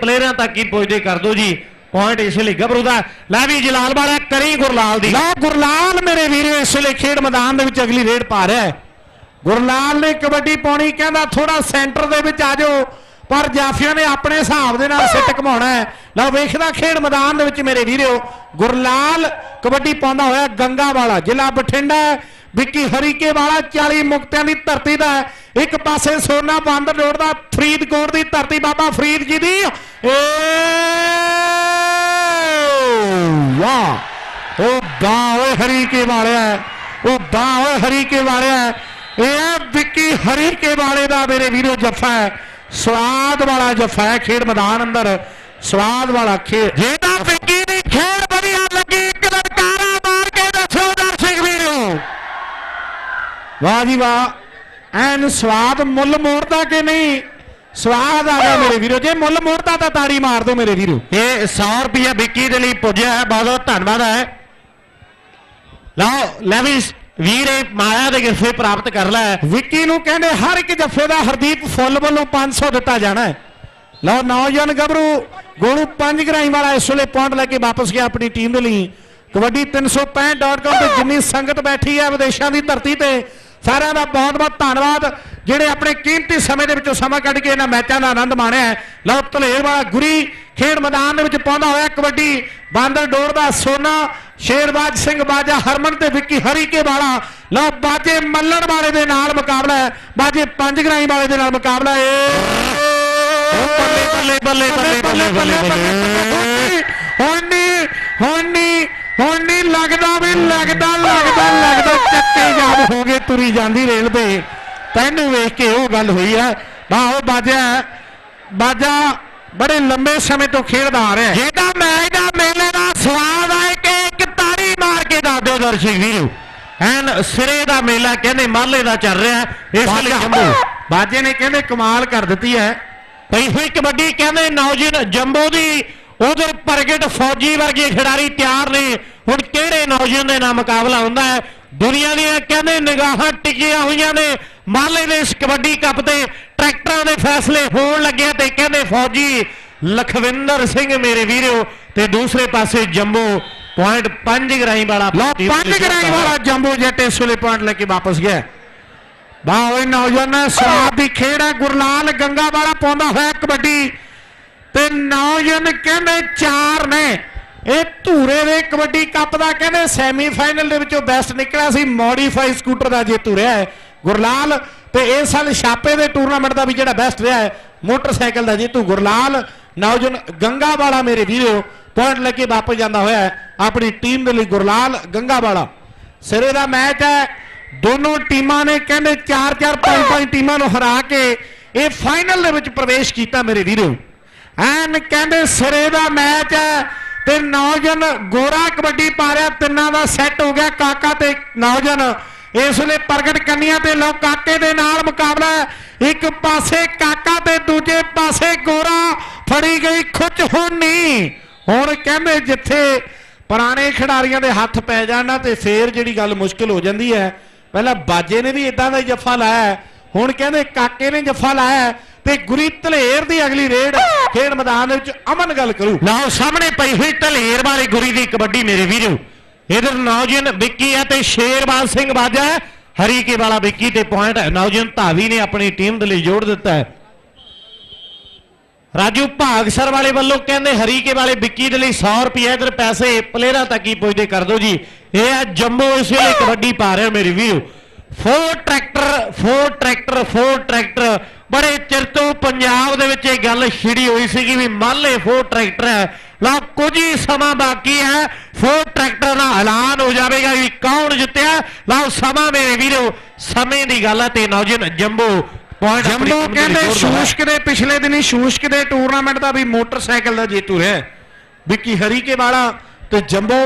ਪਲੇਅਰਾਂ ਤੱਕ ਹੀ ਪੁੱਜਦੇ ਕਰ ਦਿਓ ਜੀ। ਪੁਆਇੰਟ ਇਸ ਲਈ ਗੱਭਰੂ ਦਾ। ਲੈ ਵੀ ਜਲਾਲ ਵਾਲਾ ਕਰੀ ਗੁਰਲਾਲ ਦੀ। ਲਓ ਗੁਰਲਾਲ ਮੇਰੇ ਵੀਰੋ, ਇਸ ਵੇਲੇ ਖੇਡ ਮੈਦਾਨ ਦੇ ਵਿੱਚ ਅਗਲੀ ਰੇਡ ਪਾ ਰਿਹਾ ਹੈ। ਗੁਰਲਾਲ ਨੇ ਕਬੱਡੀ ਪਾਉਣੀ, ਕਹਿੰਦਾ ਥੋੜਾ ਸੈਂਟਰ ਦੇ ਵਿੱਚ ਆ ਜਾਓ। ਪਰ ਜਾਫੀਆਂ ਨੇ ਆਪਣੇ ਹਿਸਾਬ ਦੇ ਨਾਲ ਸਿੱਟ ਘਮਾਉਣਾ ਹੈ। ਲਓ, ਵੇਖਦਾ ਖੇਡ ਮੈਦਾਨ ਦੇ ਵਿੱਚ ਮੇਰੇ ਵੀਰੋ, ਗੁਰਲਾਲ ਕਬੱਡੀ ਪਾਉਂਦਾ ਹੋਇਆ ਗੰਗਾ ਵਾਲਾ ਜ਼ਿਲ੍ਹਾ ਬਠਿੰਡਾ ਵਿੱਕੀ ਹਰੀਕੇ ਵਾਲਾ 40 ਮੁਕਤਿਆਂ ਦੀ ਧਰਤੀ ਦਾ ਇੱਕ ਪਾਸੇ ਸੋਨਾ ਬੰਦ ਰੋਡ ਦਾ ਫਰੀਦਕੋਟ ਦੀ ਧਰਤੀ ਬਾਬਾ ਫਰੀਦ ਜੀ ਦੀ। ਏ ਵਾਹ। ਉਹ ਗਾਂ ਹਰੀਕੇ ਵਾਲਿਆ ਉਹ ਗਾਂ ਹਰੀਕੇ ਵਾਲਿਆ ਇਹ ਵਿੱਕੀ ਹਰੀਕੇ ਵਾਲੇ ਦਾ ਮੇਰੇ ਵੀਰੋ ਜੱਫਾ ਹੈ। ਸਵਾਦ ਵਾਲਾ ਜੱਫਾ ਹੈ ਖੇਡ ਮੈਦਾਨ ਅੰਦਰ। ਸਵਾਦ ਵਾਲਾ ਖੇਡ। ਜੇ ਵਿੱਕੀ ਦੀ ਖੇਡ ਵਧੀਆ ਲੱਗੀ, ਇੱਕ ਲੜਕਾਰਾ ਮਾਰ ਕੇ ਦੱਸੋ ਦਰਸ਼ਕ ਵੀਰੋ। ਵਾਹ ਜੀ ਵਾਹ। ਐਨ ਸਵਾਦ ਮੁੱਲ ਮੋੜਦਾ ਕਿ ਨਹੀਂ? ਸਵਾਦ ਆ ਗਿਆ ਮੇਰੇ ਵੀਰੋ ਜੇ ਮੁੱਲ ਮੋੜਦਾ ਤਾਂ ਤਾੜੀ ਮਾਰ ਦਿਓ ਮੇਰੇ ਵੀਰੋ। ਇਹ 100 ਰੁਪਏ ਵਿੱਕੀ ਦੇ ਲਈ ਪੁੱਜਿਆ ਹੈ ਬਹੁਤ ਬਹੁਤ ਧੰਨਵਾਦ ਹੈ। ਲਓ ਲੈ ਵੀ ਵੀਰ ਇਹ ਮਾਇਆ ਦੇ ਗਿਫੇ ਪ੍ਰਾਪਤ ਕਰ ਲੈ। ਵਿੱਕੀ ਨੂੰ ਕਹਿੰਦੇ ਹਰ ਇੱਕ ਜੱਫੇ ਦਾ ਹਰਦੀਪ ਫੁੱਲ ਵੱਲੋਂ 500 ਦਿੱਤਾ ਜਾਣਾ ਹੈ। ਲਓ ਨੌਜਵਾਨ ਗੱਭਰੂ ਗੋਲੂ ਪੰਜ ਗਰਾਈ ਵਾਲਾ ਇਸ ਵੇਲੇ ਪੁਆਇੰਟ ਲੈ ਕੇ ਵਾਪਸ ਗਿਆ ਆਪਣੀ ਟੀਮ ਦੇ ਲਈ। ਕਬੱਡੀ 365.com ਤੇ ਜਿੰਨੀ ਸੰਗਤ ਬੈਠੀ ਹੈ ਵਿਦੇਸ਼ਾਂ ਦੀ ਧਰਤੀ ਤੇ ਸਾਰਿਆਂ ਦਾ ਬਹੁਤ-ਬਹੁਤ ਧੰਨਵਾਦ ਜਿਹੜੇ ਆਪਣੇ ਕੀਮਤੀ ਸਮੇਂ ਦੇ ਵਿੱਚੋਂ ਸਮਾਂ ਕੱਢ ਕੇ ਇਹਨਾਂ ਮੈਚਾਂ ਦਾ ਆਨੰਦ ਮਾਣਿਆ ਹੈ। ਲਓ ਧਲੇਰ ਵਾਲਾ ਗੁਰੀ ਖੇਡ ਮੈਦਾਨ ਦੇ ਵਿੱਚ ਪਾਉਂਦਾ ਹੋਇਆ ਕਬੱਡੀ ਬਾਂਦਰ ਡੋਰ ਦਾ ਸੋਨਾ ਸ਼ੇਰਬਾਜ ਸਿੰਘ ਬਾਜਾ ਹਰਮਨ ਤੇ ਵਿੱਕੀ ਹਰੀਕੇ ਵਾਲਾ ਲਓ ਬਾਜੇ ਮੱਲਣ ਵਾਲੇ ਦੇ ਨਾਲ ਮੁਕਾਬਲਾ ਹੈ ਬਾਜੇ ਪੰਜ ਗਰਾਈ ਵਾਲੇ ਦੇ ਨਾਲ ਮੁਕਾਬਲਾ ਏ ਬੱਲੇ ਬੱਲੇ ਬੱਲੇ ਬੱਲੇ ਬੱਲੇ ਬੱਲੇ ਹੁਣ ਨਹੀਂ ਹੁਣ ਨਹੀਂ ਹੁਣ ਨਹੀਂ ਲੱਗਦਾ ਵੀ ਲੱਗਦਾ ਲੱਗਦਾ ਲੱਗਦਾ ਚੱਕੇ ਜਾਮ ਹੋ ਗਏ ਤੁਰੀ ਜਾਂਦੀ ਰੇਲ ਤੇ ਤੈਨੂੰ ਵੇਖ ਕੇ ਉਹ ਗੱਲ ਹੋਈ ਹੈ। ਬਾਹੋ ਬਾਜਾ ਬਾਜਾ ਬੜੇ ਲੰਬੇ ਸਮੇਂ ਤੋਂ ਖੇਡਦਾ ਆ ਰਿਹਾ ਹੈ। ਜੇ ਤਾਂ ਮੈਚ ਦਾ ਮੇਲੇ ਦਾ ਸਵਾਦ ਆਏ ਕਿ ਇੱਕ ਤਾੜੀ ਮਾਰ ਕੇ ਦੱਸ ਦਿਓ ਦਰਸ਼ਕ ਵੀਰੋ। ਐਨ ਸਿਰੇ ਦਾ ਮੇਲਾ ਕਹਿੰਦੇ ਮਾਲੇ ਦਾ ਚੱਲ ਰਿਹਾ। ਇਸ ਲਈ ਜੰਮੂ ਬਾਜੇ ਨੇ ਕਹਿੰਦੇ ਕਮਾਲ ਕਰ ਦਿੱਤੀ ਹੈ। ਪਈ ਹੋਈ ਕਬੱਡੀ ਕਹਿੰਦੇ ਨੌਜਵਾਨ ਜੰਬੋ ਦੀ ਉਧਰ ਪ੍ਰਗਟ ਫੌਜੀ ਵਰਗੇ ਖਿਡਾਰੀ ਤਿਆਰ ਨੇ। ਹੁਣ ਕਿਹੜੇ ਨੌਜਵਾਨ ਦੇ ਨਾਲ ਮੁਕਾਬਲਾ ਹੁੰਦਾ ਹੈ? ਦੁਨੀਆ ਦੀਆਂ ਕਹਿੰਦੇ ਨਿਗਾਹਾਂ ਟਿਕੀਆਂ ਹੋਈਆਂ ਨੇ। ਮਾਲੇ ਦੇ ਇਸ ਕਬੱਡੀ ਕੱਪ ਤੇ ਟਰੈਕਟਰਾਂ ਦੇ ਫੈਸਲੇ ਹੋਣ ਲੱਗੇ ਤੇ ਕਹਿੰਦੇ ਫੌਜੀ ਲਖਵਿੰਦਰ ਸਿੰਘ ਮੇਰੇ ਵੀਰੋ ਤੇ ਦੂਸਰੇ ਪਾਸੇ ਜੰਬੋ ਪੁਆਇੰਟ 5 ਗਰਾਈ ਵਾਲਾ ਲਓ ਪੰਜ ਗਰਾਈ ਵਾਲਾ ਜੰਬੋ ਜੱਟ ਇਸ ਵੇਲੇ ਪੁਆਇੰਟ ਲੈ ਕੇ ਵਾਪਸ ਗਿਆ। ਵਾਹ ਓਏ ਨੌਜਵਾਨ ਸਵਾਦ ਦੀ ਖੇਡ ਹੈ। ਗੁਰਲਾਲ ਗੰਗਾ ਵਾਲਾ ਪਾਉਂਦਾ ਹੋਇਆ ਕਬੱਡੀ। ਤੇ ਨੌਜਵਾਨ ਕਹਿੰਦੇ ਚਾਰ ਨੇ। ਇਹ ਧੂਰੇ ਦੇ ਕਬੱਡੀ ਕੱਪ ਦਾ ਕਹਿੰਦੇ ਸੈਮੀਫਾਈਨਲ ਦੇ ਵਿੱਚੋਂ ਬੈਸਟ ਨਿਕਲਿਆ ਸੀ। ਮੋਡੀਫਾਈ ਸਕੂਟਰ ਦਾ ਜੇਤੂ ਰਿਹਾ ਹੈ, ਗੁਰਲਾਲ। ਤੇ ਇਸ ਸਾਲ ਛਾਪੇ ਦੇ ਟੂਰਨਾਮੈਂਟ ਦਾ ਵੀ ਜਿਹੜਾ ਬੈਸਟ ਰਿਹਾ ਹੈ, ਮੋਟਰਸਾਈਕਲ ਦਾ ਜੇਤੂ ਗੁਰਲਾਲ। ਨੌਜਵਾਨ ਗੰਗਾ ਵਾਲਾ ਮੇਰੇ ਵੀਰੋ ਪੁਆਇੰਟ ਲੈ ਕੇ ਵਾਪਸ ਜਾਂਦਾ ਹੋਇਆ ਹੈ, ਆਪਣੀ ਟੀਮ ਦੇ ਲਈ ਗੁਰਲਾਲ ਗੰਗਾ ਵਾਲਾ ਸਿਰੇ ਦਾ ਮੈਚ ਹੈ, ਦੋਨੋਂ ਟੀਮਾਂ ਨੇ ਕਹਿੰਦੇ 4-4 5-5 ਟੀਮਾਂ ਨੂੰ ਹਰਾ ਕੇ ਇਹ ਫਾਈਨਲ ਦੇ ਵਿੱਚ ਪ੍ਰਵੇਸ਼ ਕੀਤਾ ਮੇਰੇ ਵੀਰੋ। ਐਨ ਕਹਿੰਦੇ ਸਿਰੇ ਦਾ ਮੈਚ ਹੈ ਤੇ ਨੌਜਵਾਨ ਗੋਰਾ ਕਬੱਡੀ ਪਾ ਰਿਹਾ, ਤਿੰਨਾਂ ਦਾ ਸੈੱਟ ਹੋ ਗਿਆ ਕਾਕਾ ਤੇ ਨੌਜਵਾਨ। ਇਸ ਵੇਲੇ ਪ੍ਰਗਟ ਕੰਨੀਆਂ ਤੇ ਲੋ ਕਾਕੇ ਦੇ ਨਾਲ ਮੁਕਾਬਲਾ ਇੱਕ ਪਾਸੇ ਕਾਕਾ ਤੇ ਦੂਜੇ ਪਾਸੇ ਗੋਰਾ, ਫੜੀ ਗਈ ਖੁੱਚ ਹੁਣ। ਨਹੀਂ ਹੁਣ ਕਹਿੰਦੇ ਜਿੱਥੇ ਪੁਰਾਣੇ ਖਿਡਾਰੀਆਂ ਦੇ ਹੱਥ ਪੈ ਜਾਣਾ ਤੇ ਫੇਰ ਜਿਹੜੀ ਗੱਲ ਮੁਸ਼ਕਲ ਹੋ ਜਾਂਦੀ ਹੈ। ਪਹਿਲਾਂ ਬਾਜੇ ਨੇ ਵੀ ਇਦਾਂ ਦਾ ਜੱਫਾ ਲਾਇਆ ਹੁਣ ਕਹਿੰਦੇ ਕਾਕੇ ਨੇ ਜੱਫਾ ਲਾਇਆ ਤੇ ਗੁਰੀ ਧਲੇਰ ਦੀ ਅਗਲੀ ਰੇਡ ਖੇਡ ਮੈਦਾਨ ਦੇ ਵਿੱਚ ਅਮਨ ਗੱਲ ਕਰੂ। ਲਓ ਸਾਹਮਣੇ ਪਈ ਹੋਈ ਢਲੇਰ ਵਾਲੀ ਗੁਰੀ ਦੀ ਕਬੱਡੀ ਮੇਰੇ ਵੀਰੋ। ਇਧਰ ਨੌਜਵਾਨ ਵਿੱਕੀ ਹੈ ਤੇ ਸ਼ੇਰਬਾਜ਼ ਸਿੰਘ ਬਾਜਾ ਹੈ। ਹਰੀਕੇ ਵਾਲਾ ਵਿੱਕੀ ਤੇ ਪੁਆਇੰਟ ਨੌਜਵਾਨ ਧਾਵੀ ਨੇ ਆਪਣੀ ਟੀਮ ਦੇ ਲਈ ਜੋੜ ਦਿੱਤਾ ਹੈ। ਰਾਜੂ ਭਾਗਸਰ ਵਾਲੇ ਵੱਲੋਂ ਕਹਿੰਦੇ ਹਰੀਕੇ ਵਾਲੇ ਵਿੱਕੀ ਦੇ ਲਈ 100 ਰੁਪਏ ਇਧਰ ਪੈਸੇ ਪਲੇਅਰਾਂ ਤੱਕ ਹੀ ਪੁੱਜਦੇ ਕਰ ਦਿਓ ਜੀ। ਇਹ ਹੈ ਜੰਮੂ ਇਸ ਵੇਲੇ ਕਬੱਡੀ ਪਾ ਰਿਹਾ ਮੇਰੇ ਵੀਰੋ। Four tractor four tractor four tractor. ਬੜੇ ਚਿਰ ਤੋਂ ਪੰਜਾਬ ਦੇ ਵਿੱਚ ਇਹ ਗੱਲ ਛਿੜੀ ਹੋਈ ਸੀਗੀ ਵੀ ਮਾਲੇ ਫੋਰ ਟਰੈਕਟਰ ਹੈ। ਲਾ ਕੁਝ ਹੀ ਸਮਾਂ ਬਾਕੀ ਹੈ। ਫੋਰ ਟਰੈਕਟਰ ਦਾ ਐਲਾਨ ਹੋ ਜਾਵੇਗਾ ਵੀ ਕੌਣ ਜਿੱਤਿਆ। ਲਓ ਸਮਾਂ ਮੇਰੇ ਵੀਰੋ ਸਮੇਂ ਦੀ ਗੱਲ ਹੈ ਤੇ ਨੌਜਵਾਨ ਜੰਬੋ ਪੁਆਇੰਟ ਜੰਬੋ ਕਹਿੰਦੇ ਸ਼ੂਸ਼ਕ ਦੇ ਪਿਛਲੇ ਦਿਨੀ ਸ਼ੂਸ਼ਕ ਦੇ ਟੂਰਨਾਮੈਂਟ ਦਾ ਵੀ ਮੋਟਰਸਾਈਕਲ ਦਾ ਜੇਤੂ ਰਿਹਾ ਵਿੱਕੀ ਹਰੀਕੇ ਵਾਲਾ ਤੇ ਜੰਬੋ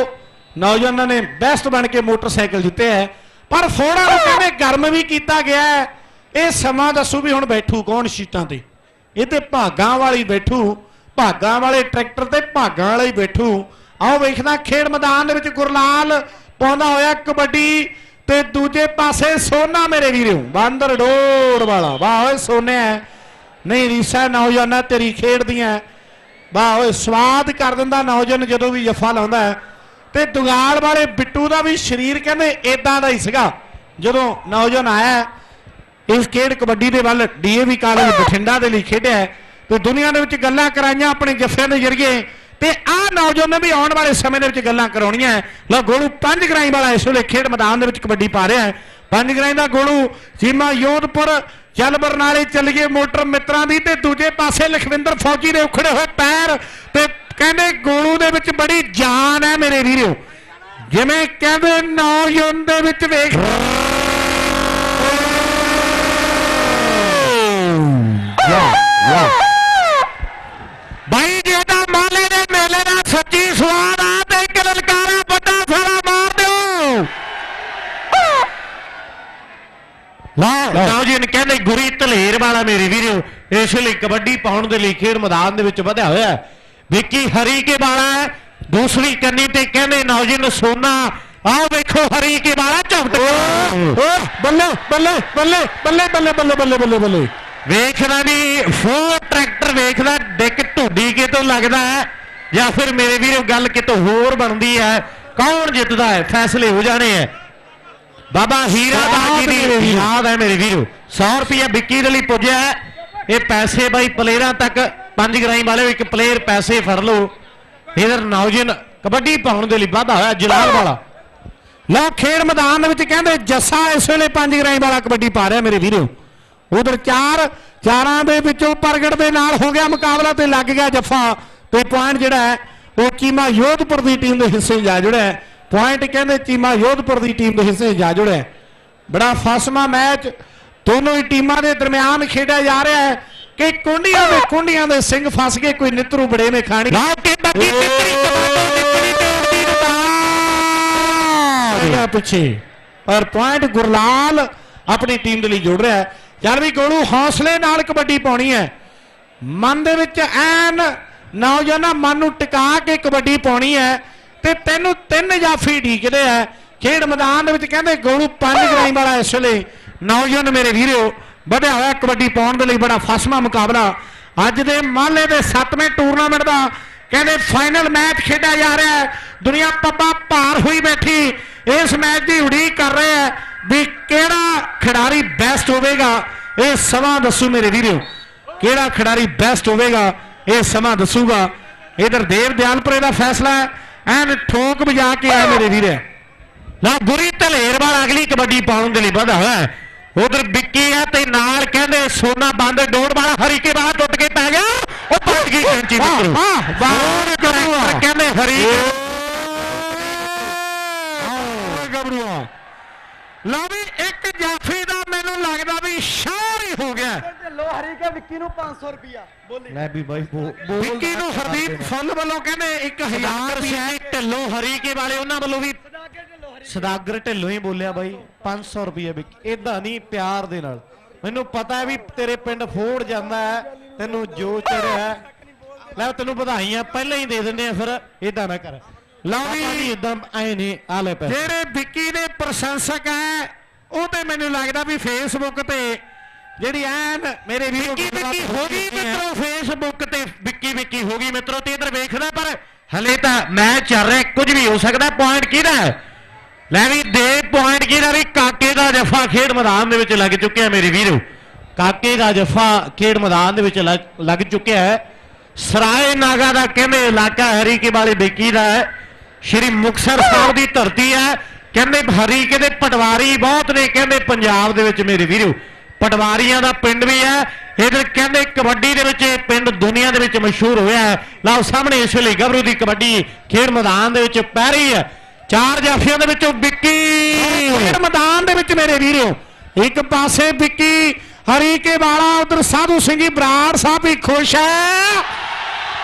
ਨੌਜਵਾਨਾਂ ਨੇ ਬੈਸਟ ਬਣ ਕੇ ਮੋਟਰਸਾਈਕਲ ਜਿੱਤਿਆ ਹੈ। ਪਰ ਫੋੜਾ ਨੂੰ ਕਹਿੰਦੇ ਗਰਮ ਵੀ ਕੀਤਾ ਗਿਆ ਇਹ ਸਮਾਂ ਦੱਸੂ ਵੀ ਹੁਣ ਬੈਠੂ ਕੌਣ ਸੀਟਾਂ ਤੇ? ਇਹ ਤੇ ਭਾਗਾਂ ਵਾਲੀ ਬੈਠੂ। ਭਾਗਾਂ ਵਾਲੇ ਟਰੈਕਟਰ ਤੇ ਭਾਗਾਂ ਵਾਲੇ ਹੀ ਬੈਠੂ। ਆਓ ਵੇਖਦਾ ਖੇਡ ਮੈਦਾਨ ਦੇ ਵਿੱਚ ਗੁਰਲਾਲ ਪਾਉਂਦਾ ਹੋਇਆ ਕਬੱਡੀ ਤੇ ਦੂਜੇ ਪਾਸੇ ਸੋਨਾ ਮੇਰੇ ਵੀਰੋ, ਬਾਂਦਰ ਡੋੜ ਵਾਲਾ। ਵਾਹ ਓਏ ਸੋਨਿਆ ਨਹੀਂ ਰੀਸਾ ਨੌਜਵਾਨਾਂ ਤੇਰੀ ਖੇਡਦੀਆਂ ਵਾਹ ਓਏ ਸਵਾਦ ਕਰ ਦਿੰਦਾ ਨੌਜਵਾਨ ਜਦੋਂ ਵੀ ਜਫ਼ਾ ਲਾਉਂਦਾ ਹੈ ਤੇ ਦੁਗਾਲ ਵਾਲੇ ਬਿੱਟੂ ਦਾ ਵੀ ਸਰੀਰ ਕਹਿੰਦੇ ਇਦਾਂ ਦਾ ਹੀ ਸੀਗਾ ਜਦੋਂ ਨੌਜਵਾਨ ਆਇਆ, ਇਸ ਖੇਡ ਕਬੱਡੀ ਦੇ ਵੱਲ ਡੀਏਵੀ ਕਾਲਜ ਬਠਿੰਡਾ ਦੇ ਲਈ ਖੇਡਿਆ ਤੇ ਦੁਨੀਆ ਦੇ ਵਿੱਚ ਗੱਲਾਂ ਕਰਾਈਆਂ ਆਪਣੇ ਜੱਫਿਆਂ ਦੇ ਜ਼ਰੀਏ, ਤੇ ਆਹ ਨੌਜਵਾਨ ਵੀ ਆਉਣ ਵਾਲੇ ਸਮੇਂ ਦੇ ਵਿੱਚ ਗੱਲਾਂ ਕਰਾਉਣੀਆਂ ਹੈ। ਗੋਲੂ ਪੰਜ ਗਰਾਈ ਵਾਲਾ ਇਸ ਵੇਲੇ ਖੇਡ ਮੈਦਾਨ ਦੇ ਵਿੱਚ ਕਬੱਡੀ ਪਾ ਰਿਹਾ ਹੈ ਪੰਜ ਗਰਾਈ ਦਾ ਗੋਲੂ, ਸੀਮਾ ਯੋਧਪੁਰ ਚੱਲ ਬਰਨਾਲੇ ਚੱਲੀਏ ਮੋਟਰ ਮਿੱਤਰਾਂ ਦੀ ਤੇ ਦੂਜੇ ਪਾਸੇ ਲਖਵਿੰਦਰ ਫੌਜੀ ਦੇ ਉਖੜੇ ਹੋਏ ਪੈਰ ਤੇ ਕਹਿੰਦੇ ਗੋਲੂ ਦੇ ਵਿੱਚ ਬੜੀ ਜਾਨ ਹੈ ਮੇਰੇ ਵੀਰੋ। ਜਿਵੇਂ ਕਹਿੰਦੇ ਨੌਜਵਾਨ ਦੇ ਵਿੱਚ ਵੇਖ। ਬਾਈ ਜਿਹੜਾ ਮਾਲੇ ਦੇ ਮੇਲੇ ਦਾ ਸੱਚੀ ਸਵਾਦ ਆ ਤੇ ਇੱਕ ਲਲਕਾਰਾ ਵੱਡਾ ਸਾਰਾ ਮਾਰ ਦਿਓ ਲਓ ਲਓ ਜੀ ਇਹਨੂੰ ਕਹਿੰਦੇ ਧਲੇਰ ਵਾਲਾ ਮੇਰੇ ਵੀਰੋ ਇਸ ਲਈ ਕਬੱਡੀ ਪਾਉਣ ਦੇ ਲਈ ਖੇਡ ਮੈਦਾਨ ਦੇ ਵਿੱਚ ਵਧਿਆ ਹੋਇਆ ਹੈ। ਵਿੱਕੀ ਹਰੀਕੇ ਵਾਲਾ ਹੈ। ਦੂਸਰੀ ਕੰਨੀ ਤੇ ਕਹਿੰਦੇ ਨੌਜਨ ਸੋਨਾ। ਆਓ ਵੇਖੋ ਹਰੀਕੇ ਵਾਲਾ ਝਪਟ ਬੱਲੇ ਬੱਲੇ ਬੱਲੇ ਬੱਲੇ ਬੱਲੇ ਬੱਲੇ ਬੱਲੇ ਬੱਲੇ ਬੱਲੇ। ਵੇਖਦਾ ਨਹੀਂ ਫੋਰ ਟਰੈਕਟਰ ਵੇਖਦਾ ਡਿੱਕ ਢੁੱਡੀ ਕਿਤੋਂ ਲੱਗਦਾ ਹੈ ਜਾਂ ਫਿਰ ਮੇਰੇ ਵੀਰੋ ਗੱਲ ਕਿਤੋਂ ਹੋਰ ਬਣਦੀ ਹੈ। ਕੌਣ ਜਿੱਤਦਾ ਹੈ? ਫੈਸਲੇ ਹੋ ਜਾਣੇ ਹੈ। ਬਾਬਾ ਹੀਰਾ ਜੀ ਦੀ ਯਾਦ ਹੈ ਮੇਰੇ ਵੀਰੋ। 100 ਰੁਪਏ ਵਿੱਕੀ ਦੇ ਲਈ ਪੁੱਜਿਆ ਇਹ ਪੈਸੇ ਬਾਈ ਪਲੇਅਰਾਂ ਤੱਕ, ਪੰਜ ਗਰਾਈ ਵਾਲੇ ਇੱਕ ਪਲੇਅਰ ਪੈਸੇ ਫੜ ਲਓ। ਇਧਰ ਨੌਜਨ ਕਬੱਡੀ ਪਾਉਣ ਦੇ ਲਈ ਵਾਧਾ ਹੋਇਆ, ਜਲਾਲ ਵਾਲਾ। ਲਓ, ਖੇਡ ਮੈਦਾਨ ਦੇ ਵਿੱਚ ਕਹਿੰਦੇ ਜੱਸਾ ਇਸ ਵੇਲੇ ਪੰਜ ਗਰਾਈ ਵਾਲਾ ਕਬੱਡੀ ਪਾ ਰਿਹਾ ਮੇਰੇ ਵੀਰੋ। ਉਧਰ ਚਾਰ, ਚਾਰਾਂ ਦੇ ਵਿੱਚੋਂ ਪ੍ਰਗਟ ਦੇ ਨਾਲ ਹੋ ਗਿਆ ਮੁਕਾਬਲਾ ਤੇ ਲੱਗ ਗਿਆ ਜੱਫਾ। ਤੇ ਪੁਆਇੰਟ ਜਿਹੜਾ ਹੈ, ਉਹ ਚੀਮਾ ਯੋਧਪੁਰ ਦੀ ਟੀਮ ਦੇ ਹਿੱਸੇ ਜਾ ਜੁੜਿਆ ਹੈ। ਪੁਆਇੰਟ ਕਹਿੰਦੇ ਚੀਮਾ ਯੋਧਪੁਰ ਦੀ ਟੀਮ ਦੇ ਹਿੱਸੇ ਜਾ ਜੁੜਿਆ ਬੜਾ ਫਾਸਮਾ ਮੈਚ ਦੋਨੋਂ ਹੀ ਟੀਮਾਂ ਦੇ ਦਰਮਿਆਨ ਖੇਡਿਆ ਜਾ ਰਿਹਾ ਹੈ ਕਿ ਕੁੰਡੀਆਂ ਦੇ ਕੁੰਡੀਆਂ ਦੇ ਸਿੰਘ ਫਸ ਗਏ ਕੋਈ ਨਿੱਤਰੂ ਬੜੇ ਨੇ ਖਾਣੀ ਕਿ ਕਮਾਂਡੋ ਤਿੱਤਰੀ ਤੇ ਗਿਆ ਰਤਾਰ ਪਿੱਛੇ। ਔਰ ਪੁਆਇੰਟ ਗੁਰਲਾਲ ਆਪਣੀ ਟੀਮ ਦੇ ਲਈ ਜੋੜ ਰਿਹਾ ਹੈ। ਚੱਲ ਵੀ ਗੋਲੂ ਹੌਸਲੇ ਨਾਲ ਕਬੱਡੀ ਪਾਉਣੀ ਹੈ। ਮਨ ਦੇ ਵਿੱਚ ਐਨ ਨੌਜਵਾਨਾਂ ਮਨ ਨੂੰ ਟਿਕਾ ਕੇ ਕਬੱਡੀ ਪਾਉਣੀ ਹੈ ਤੇ ਤੈਨੂੰ ਤਿੰਨ ਜਾਫੀ ਢੀਕਦੇ ਆ ਖੇਡ ਮੈਦਾਨ ਦੇ ਵਿੱਚ ਕਹਿੰਦੇ ਗੋਲੂ ਪੰਜ ਗਰਾਈ ਵਾਲਾ ਇਸ ਵੇਲੇ ਨੌਜਵਾਨ ਮੇਰੇ ਵੀਰੋ ਵਧਿਆ ਹੋਇਆ ਕਬੱਡੀ ਪਾਉਣ ਦੇ ਲਈ ਬੜਾ ਫਸਮਾ ਮੁਕਾਬਲਾ। ਅੱਜ ਦੇ ਮਾਲੇ ਦੇ 7ਵੇਂ ਟੂਰਨਾਮੈਂਟ ਦਾ ਕਹਿੰਦੇ ਫਾਈਨਲ ਮੈਚ ਖੇਡਿਆ ਜਾ ਰਿਹਾ ਹੈ। ਦੁਨੀਆ ਪੱਪਾ ਭਾਰ ਹੋਈ ਬੈਠੀ। ਇਸ ਮੈਚ ਦੀ ਉਡੀਕ ਕਰ ਰਹੇ ਹੈ ਵੀ ਕਿਹੜਾ ਖਿਡਾਰੀ ਬੈਸਟ ਹੋਵੇਗਾ, ਇਹ ਸਮਾਂ ਦੱਸੂ ਮੇਰੇ ਵੀਰੋ। ਕਿਹੜਾ ਖਿਡਾਰੀ ਬੈਸਟ ਹੋਵੇਗਾ, ਇਹ ਸਮਾਂ ਦੱਸੂਗਾ। ਇਧਰ ਦੇਵ ਦਿਆਲਪੁਰੇ ਦਾ ਫੈਸਲਾ ਹੈ। ਐਨ ਠੋਕ ਵਜਾ ਕੇ ਆ ਮੇਰੇ ਵੀਰੇ। ਨਾ ਗੁਰੀ ਧਲੇਰ ਵਾਲਾ ਅਗਲੀ ਕਬੱਡੀ ਪਾਉਣ ਦੇ ਲਈ ਵਧਾ ਹੋਇਆ ਹੈ। ਉਧਰ ਵਿੱਕੀ ਹੈ ਤੇ ਨਾਲ ਕਹਿੰਦੇ ਸੋਨਾ ਬੰਦ ਡੋੜ ਵਾਲਾ ਹਰੀਕੇ ਵਾਲਾ ਟੁੱਟ ਕੇ ਪੈ ਗਿਆ। ਉਹ ਟੁੱਟ ਗਈ ਕੈਂਚੀ ਮਿੱਤਰੋ ਵਾਹ, ਵਾਹ, ਹੋਰ ਕਹਿੰਦੇ ਹਰੀਕੇ ਗਬਰੂਆ ਲਓ ਵੀ ਇੱਕ ਜਾਫੀ ਦਾ ਮੈਨੂੰ ਲੱਗਦਾ ਗਿਆ ਢਿੱਲੋ ਹਰੀ ਕੇ ਵਿੱਕੀ ਨੂੰ 500 ਰੁਪਿਆ ਬੋਲੀ। ਲੈ ਵੀ ਬਾਈ ਵਿੱਕੀ ਨੂੰ ਹਰਦੀਪ ਫੁੱਲ ਵੱਲੋਂ ਕਹਿੰਦੇ 1000 ਹਜ਼ਾਰ ਰੁਪਏ ਢਿੱਲੋਂ ਹਰੀਕੇ ਵਾਲੇ ਉਹਨਾਂ ਵੱਲੋਂ ਵੀ ਸਦਾਗਰ ਢਿੱਲੋਂ ਹੀ ਬੋਲਿਆ ਬਾਈ 500 ਰੁਪਏ ਵਿੱਚ ਇਦਾਂ ਨਹੀਂ ਪਿਆਰ ਦੇ ਨਾਲ। ਮੈਨੂੰ ਪਤਾ ਹੈ ਵੀ ਤੇਰੇ ਪਿੰਡ ਫੋੜ ਜਾਂਦਾ ਹੈ ਤੈਨੂੰ ਜੋ ਚੜਿਆ ਹੈ। ਲੈ ਤੈਨੂੰ ਵਧਾਈਆਂ ਪਹਿਲਾਂ ਹੀ ਦੇ ਦਿੰਦੇ ਆ ਫਿਰ ਇਦਾਂ ਨਾ ਕਰ। ਲਓ ਵੀ ਇਦਾਂ ਐ ਨਹੀਂ ਆ ਲੈ ਪੈਸੇ। ਜਿਹੜੇ ਵਿੱਕੀ ਦੇ ਪ੍ਰਸ਼ੰਸਕ ਹੈ ਉਹ ਤੇ ਮੈਨੂੰ ਲੱਗਦਾ ਵੀ ਫੇਸਬੁੱਕ ਤੇ ਜਿਹੜੀ ਐਨ ਮੇਰੇ ਵੀਰੋ ਵਿੱਕੀ ਵਿੱਕੀ ਹੋ ਗਈ ਮਿੱਤਰੋ ਫੇਸਬੁੱਕ ਤੇ ਵਿੱਕੀ ਵਿੱਕੀ ਹੋ ਗਈ ਮਿੱਤਰੋ ਤੇ ਇਧਰ ਵੇਖਦਾ ਪਰ ਹਲੇ ਤਾਂ ਮੈਚ ਚੱਲ ਰਿਹਾ ਕੁਝ ਵੀ ਹੋ ਸਕਦਾ ਪੁਆਇੰਟ ਕਿਹਦਾ ਹੈ? ਲੈ ਵੀ ਦੇ ਪੁਆਇੰਟ ਕਿਹਦਾ ਵੀ ਕਾਕੇ ਦਾ ਜਫਾ ਖੇਡ ਮੈਦਾਨ ਦੇ ਵਿੱਚ ਲੱਗ ਚੁੱਕਿਆ ਮੇਰੇ ਵੀਰੋ। ਕਾਕੇ ਦਾ ਜਫਾ ਖੇਡ ਮੈਦਾਨ ਦੇ ਵਿੱਚ ਲੱਗ- ਚੁੱਕਿਆ ਹੈ। ਸਰਾਏ ਨਾਗਾ ਦਾ ਕਹਿੰਦੇ ਇਲਾਕਾ ਹਰੀਕੇ ਵਾਲੇ ਬੇਕੀ ਦਾ ਹੈ। ਸ਼੍ਰੀ ਮੁਕਤਸਰ ਸਾਹਿਬ ਦੀ ਧਰਤੀ ਹੈ। ਕਹਿੰਦੇ ਹਰੀਕੇ ਦੇ ਪਟਵਾਰੀ ਬਹੁਤ ਨੇ ਕਹਿੰਦੇ ਪੰਜਾਬ ਦੇ ਵਿੱਚ ਮੇਰੇ ਵੀਰੋ। ਪਟਵਾਰੀਆਂ ਦਾ ਪਿੰਡ ਵੀ ਹੈ। ਇਧਰ ਕਹਿੰਦੇ ਕਬੱਡੀ ਦੇ ਵਿੱਚ ਇਹ ਪਿੰਡ ਦੁਨੀਆ ਦੇ ਵਿੱਚ ਮਸ਼ਹੂਰ ਹੋਇਆ ਹੈ। ਲਓ ਸਾਹਮਣੇ ਇਸ ਵੇਲੇ ਗੱਭਰੂ ਦੀ ਕਬੱਡੀ ਖੇਡ ਮੈਦਾਨ ਦੇ ਵਿੱਚ ਪੈ ਰਹੀ ਹੈ। ਚਾਰ ਜਾਫੀਆਂ ਦੇ ਵਿੱਚੋਂ ਵਿੱਕੀ। ਖੇਡ ਮੈਦਾਨ ਦੇ ਵਿੱਚ ਮੇਰੇ ਵੀਰੋ, ਇੱਕ ਪਾਸੇ ਵਿੱਕੀ, ਹਰੀਕੇ ਵਾਲਾ, ਉਧਰ ਸਾਧੂ ਸਿੰਘੀ ਬਰਾੜ ਸਾਹਿਬ ਵੀ ਖੁਸ਼ ਹੈ।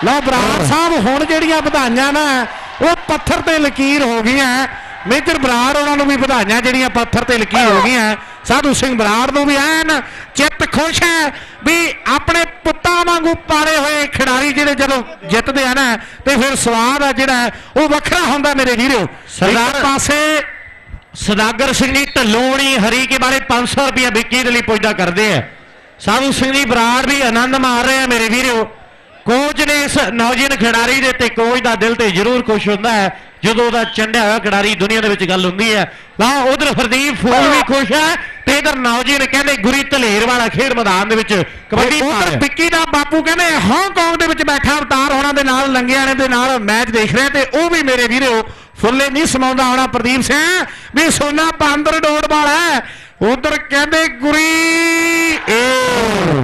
ਲਓ ਬਰਾੜ ਸਾਹਿਬ ਹੁਣ ਜਿਹੜੀਆਂ ਵਧਾਈਆਂ ਨਾ, ਉਹ ਪੱਥਰ ਤੇ ਲਕੀਰ ਹੋ ਗਈਆਂ। ਮੇਜਰ ਬਰਾੜ ਉਹਨਾਂ ਨੂੰ ਵੀ ਵਧਾਈਆਂ ਜਿਹੜੀਆਂ ਪੱਥਰ ਤੇ ਲਕੀਰ ਹੋ ਗਈਆਂ। ਸਾਧੂ ਸਿੰਘ ਬਰਾੜ ਨੂੰ ਵੀ ਐਨ ਚਿੱਤ ਖੁਸ਼ ਹੈ ਵੀ ਆਪਣੇ ਪੁੱਤਾਂ ਵਾਂਗੂ ਪਾਲੇ ਹੋਏ ਖਿਡਾਰੀ ਜਿਹੜੇ ਜਦੋਂ ਜਿੱਤਦੇ ਆ ਨਾ ਤੇ ਫਿਰ ਸਵਾਦ ਆ ਜਿਹੜਾ ਉਹ ਵੱਖਰਾ ਹੁੰਦਾ ਮੇਰੇ ਵੀਰੋ। ਸਰਦਾਰ- ਪਾਸੇ ਸਦਾਗਰ ਸਿੰਘ ਜੀ ਢਲੋਣੀ ਹਰੀਕੇ ਵਾਲੇ 500 ਰੁਪਏ ਵਿੱਕੀ ਦੇ ਲਈ ਪੁੱਜਦਾ ਕਰਦੇ ਆ। ਸਾਧੂ ਸਿੰਘ ਜੀ ਬਰਾੜ ਵੀ ਆਨੰਦ ਮਾਰ ਰਹੇ ਆ ਮੇਰੇ ਵੀਰੋ। ਕੋਚ ਨੇ ਇਸ ਨੌਜਵਾਨ ਖਿਡਾਰੀ ਦੇ ਤੇ ਕੋਚ ਦਾ ਦਿਲ ਤੇ ਜ਼ਰੂਰ ਖੁਸ਼ ਹੁੰਦਾ ਹੈ। ਜਦੋਂ ਉਹਦਾ ਚੰਡਿਆ ਹੋਇਆ ਖਿਡਾਰੀ ਦੁਨੀਆ ਦੇ ਵਿੱਚ ਗੱਲ ਹੁੰਦੀ ਹੈ ਲਾ ਉਧਰ ਹਰਦੀਪ ਫੂਲ ਵੀ ਖੁਸ਼ ਹੈ ਤੇ ਇਧਰ ਨੌਜਵਾਨ ਕਹਿੰਦੇ ਗੁਰੀ ਧਲੇਰ ਵਾਲਾ ਖੇਡ ਮੈਦਾਨ ਦੇ ਵਿੱਚ ਕਬੱਡੀ ਉਧਰ। ਵਿੱਕੀ ਦਾ ਬਾਪੂ ਕਹਿੰਦੇ ਹਾਂਗਕਾਂਗ ਦੇ ਵਿੱਚ ਬੈਠਾ ਅਵਤਾਰ ਹੋਣਾ ਦੇ ਨਾਲ ਲੰਗਿਆਣੇ ਦੇ ਨਾਲ ਮੈਚ ਦੇਖ ਰਿਹਾ ਤੇ ਉਹ ਵੀ ਮੇਰੇ ਵੀਰੋ ਫੁੱਲੇ ਨਹੀਂ ਸਮਾਉਂਦਾ ਹੋਣਾ ਪ੍ਰਦੀਪ ਸਿੰਘ ਵੀ ਸੋਨਾ ਬਾਂਦਰ ਡੋੜ ਵਾਲਾ ਉਧਰ ਕਹਿੰਦੇ ਗੁਰੀ ਏ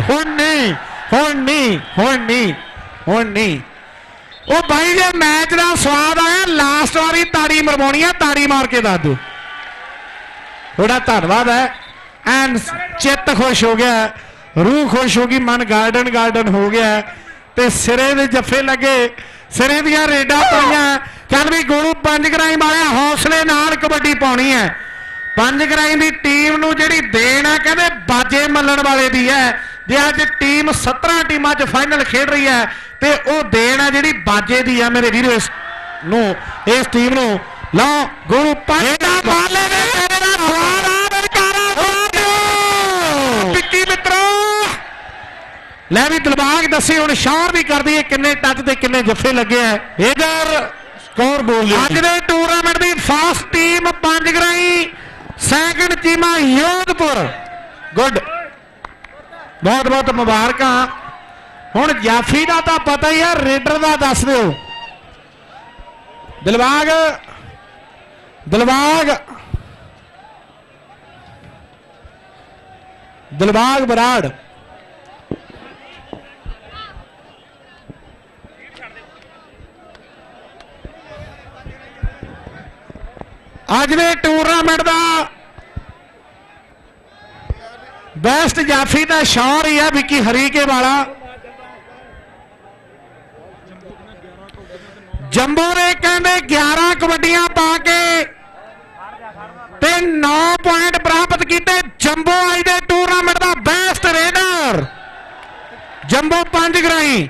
ਹੁਣ ਨਹੀਂ ਹੁਣ ਨਹੀਂ ਹੁਣ ਨਹੀਂ ਹੁਣ ਨਹੀਂ। ਉਹ ਬਾਈ ਜੇ ਮੈਚ ਦਾ ਸਵਾਦ ਆਇਆ। ਲਾਸਟ ਵਾਰੀ ਤਾੜੀ ਮਰਵਾਉਣੀ ਆ, ਤਾੜੀ ਮਾਰ ਕੇ ਦੱਸ ਦਿਓ। ਥੋੜਾ ਧੰਨਵਾਦ ਹੈ। ਐਨ ਚਿੱਤ ਖੁਸ਼ ਹੋ ਗਿਆ, ਰੂਹ ਖੁਸ਼ ਹੋ ਗਈ, ਮਨ ਗਾਰਡਨ ਗਾਰਡਨ ਹੋ ਗਿਆ। ਤੇ ਸਿਰੇ ਦੇ ਜੱਫੇ ਲੱਗੇ, ਸਿਰੇ ਦੀਆਂ ਰੇਡਾਂ ਪਾਈਆਂ। ਚੱਲ ਵੀ ਗੁਰੂ ਪੰਜ ਗਰਾਈ ਵਾਲਿਆ ਹੌਸਲੇ ਨਾਲ ਕਬੱਡੀ ਪਾਉਣੀ ਹੈ। ਪੰਜ ਗਰਾਈ ਦੀ ਟੀਮ ਨੂੰ ਜਿਹੜੀ ਦੇਣ ਆ, ਕਹਿੰਦੇ ਬਾਜੇ ਮੱਲਣ ਵਾਲੇ ਦੀ ਹੈ। ਜੇ ਅੱਜ ਟੀਮ 17 ਟੀਮਾਂ 'ਚ ਫਾਈਨਲ ਖੇਡ ਰਹੀ ਹੈ ਤੇ ਉਹ ਦੇਣ ਆ ਜਿਹੜੀ ਬਾਜੇ ਦੀ ਆ ਮੇਰੇ ਵੀਰੋ ਇਸ ਨੂੰ ਇਸ ਟੀਮ ਨੂੰ। ਲਓ ਗੁਰੂ ਦਾ ਬਾਲੇ ਨੇ। ਤੇਰੇ ਦਾ ਸਵਾਦ ਆ ਦਿਓ ਵਿੱਕੀ ਮਿੱਤਰੋ। ਲੈ ਵੀ ਦਿਲਬਾਗ ਦੱਸੇ ਹੁਣ ਸ਼ਾਰ ਵੀ ਕਰਦੀ ਹੈ ਕਿੰਨੇ ਟੱਚ ਤੇ ਕਿੰਨੇ ਜੱਫੇ ਲੱਗੇ ਆ। ਇਧਰ ਸਕੋਰ ਬੋਲ ਲਿਓ ਅੱਜ ਦੇ ਟੂਰਨਾਮੈਂਟ ਦੀ ਫਸਟ ਟੀਮ ਪੰਜ ਗਰਾਈ ਸੈਕੰਡ ਟੀਮਾਂ ਯੋਧਪੁਰ। ਗੁੱਡ ਬਹੁਤ ਬਹੁਤ ਮੁਬਾਰਕਾਂ। ਹੁਣ ਜਾਫੀ ਦਾ ਤਾਂ ਪਤਾ ਹੀ ਹੈ, ਰੇਡਰ ਦਾ ਦੱਸ ਦਿਓ। ਦਿਲਵਾਗ ਦਿਲਵਾਗ ਦਿਲਬਾਗ ਬਰਾੜ। ਅੱਜ ਦੇ ਟੂਰਨਾਮੈਂਟ ਦਾ ਬੈਸਟ ਜਾਫੀ ਦਾ ਸ਼ੌਰ ਹੀ ਆ ਵਿੱਕੀ ਹਰੀਕੇ ਵਾਲਾ। ਜੰਬੋ ਨੇ ਕਹਿੰਦੇ 11 ਕਬੱਡੀਆਂ ਪਾ ਕੇ ਤੇ 9 ਪੁਆਇੰਟ ਪ੍ਰਾਪਤ ਕੀਤੇ। ਜੰਬੋ ਅੱਜ ਦੇ ਟੂਰਨਾਮੈਂਟ ਦਾ ਬੈਸਟ ਰੇਡਰ ਜੰਬੋ ਪੰਜ ਗਰਾਈ।